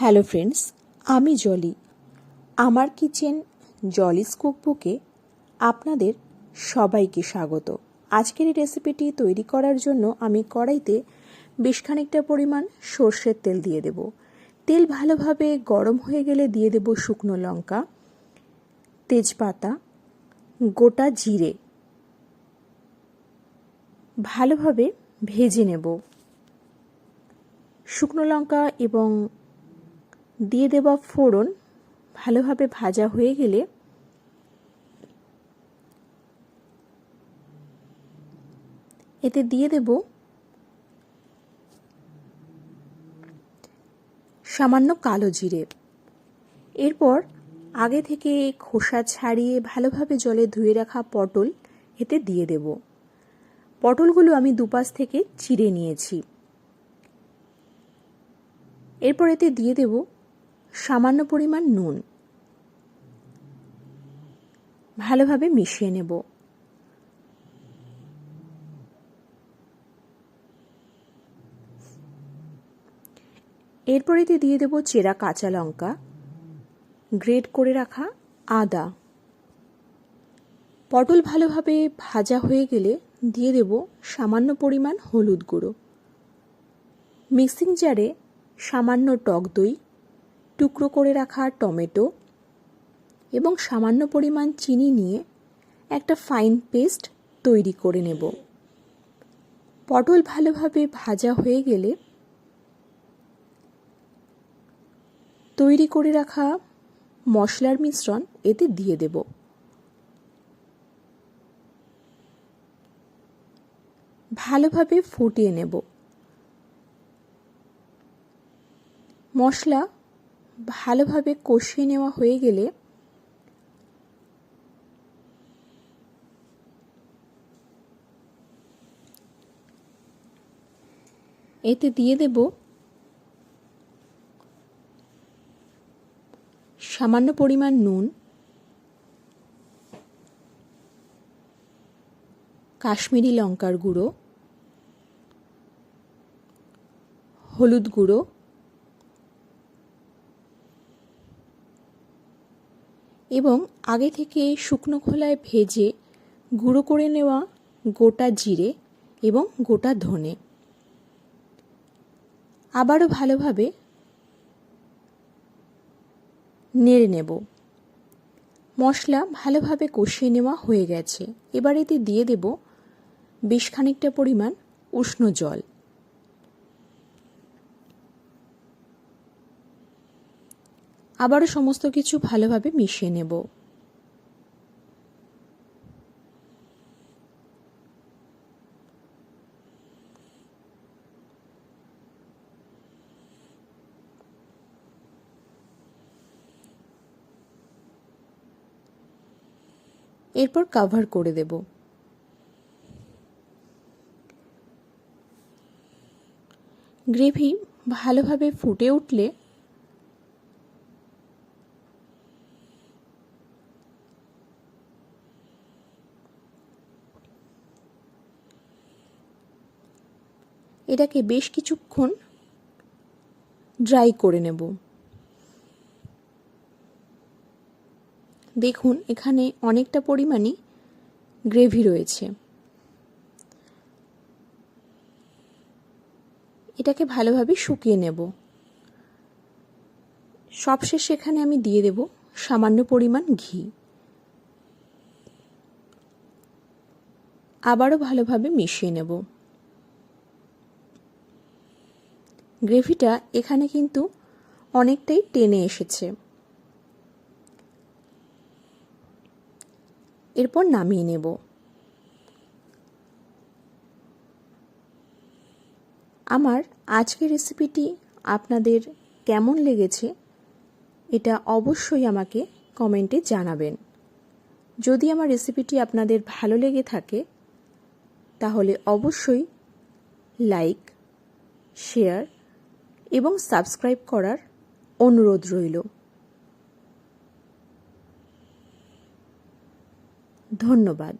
Hello friends, আমি জলি। আমার kitchen জলিস কুকবুকে আপনাদের সবাইকে স্বাগত। আজকের এই রেসিপিটি তৈরি করার জন্য আমি কড়াইতে বেশ খানিকটা পরিমাণ সর্ষের তেল দিয়ে দেব। তেল ভালোভাবে গরম হয়ে গেলে দিয়ে দেব শুকনো লঙ্কা, তেজপাতা, গোটা জিরে। ভালোভাবে ভেজে নেব। শুকনো লঙ্কা এবং দিয়ে দেওয়া ফোড়ন। ভালোভাবে ভাজা হয়ে গেলে এতে দিয়ে দেব সামান্য কালো জিরে। এরপর আগে থেকে খোসা ছাড়িয়ে ভালোভাবে জলে ধুয়ে রাখা পটল এতে দিয়ে দেব। পটলগুলো আমি দুপাশ থেকে চিড়ে নিয়েছি। এরপর এতে দিয়ে দেব সামান্য পরিমাণ নুন। ভালোভাবে মিশিয়ে নেব। এরপর এতে দিয়ে দেব চেরা কাঁচা লঙ্কা। গ্রেড করে রাখা আদা। পটল ভালোভাবে ভাজা হয়ে গেলে দিয়ে দেব সামান্য পরিমাণ হলুদ গুঁড়ো। মিক্সিং জারে সামান্য টক দই টুকরো করে রাখা টমেটো এবং সামান্য পরিমাণ চিনি নিয়ে একটা ফাইন পেস্ট তৈরি করে নেব। পটল ভালোভাবে ভাজা হয়ে গেলে তৈরি করে রাখা মশলার মিশ্রণ এতে দিয়ে দেব। ভালোভাবে ফুটিয়ে নেব। মশলা ভালোভাবে কষিয়ে নেওয়া হয়ে গেলে এতে দিয়ে দেব সামান্য পরিমাণ নুন, কাশ্মীরি লঙ্কার গুঁড়ো, হলুদ গুঁড়ো এবং আগে থেকে শুকনো খোলায় ভেজে গুঁড়ো করে নেওয়া গোটা জিরে এবং গোটা ধনে। আবারও ভালোভাবে নেড়ে নেব। মশলা ভালোভাবে কষিয়ে নেওয়া হয়ে গেছে। এবার এতে দিয়ে দেব বেশ খানিকটা পরিমাণ উষ্ণ জল। আবারও সমস্ত কিছু ভালোভাবে মিশিয়ে নেব। এরপর কাভার করে দেব। গ্রেভি ভালোভাবে ফুটে উঠলে এটাকে বেশ কিছুক্ষণ ড্রাই করে নেব। দেখুন, এখানে অনেকটা পরিমাণই গ্রেভি রয়েছে। এটাকে ভালোভাবে শুকিয়ে নেব। সবশেষে এখানে আমি দিয়ে দেব সামান্য পরিমাণ ঘি। আবারও ভালোভাবে মিশিয়ে নেব। গ্রেভিটা এখানে কিন্তু অনেকটাই টেনে এসেছে। এরপর নামিয়ে নেব। আমার আজকের রেসিপিটি আপনাদের কেমন লেগেছে, এটা অবশ্যই আমাকে কমেন্টে জানাবেন। যদি আমার রেসিপিটি আপনাদের ভালো লেগে থাকে, তাহলে অবশ্যই লাইক, শেয়ার এবং সাবস্ক্রাইব করার অনুরোধ রইল। ধন্যবাদ।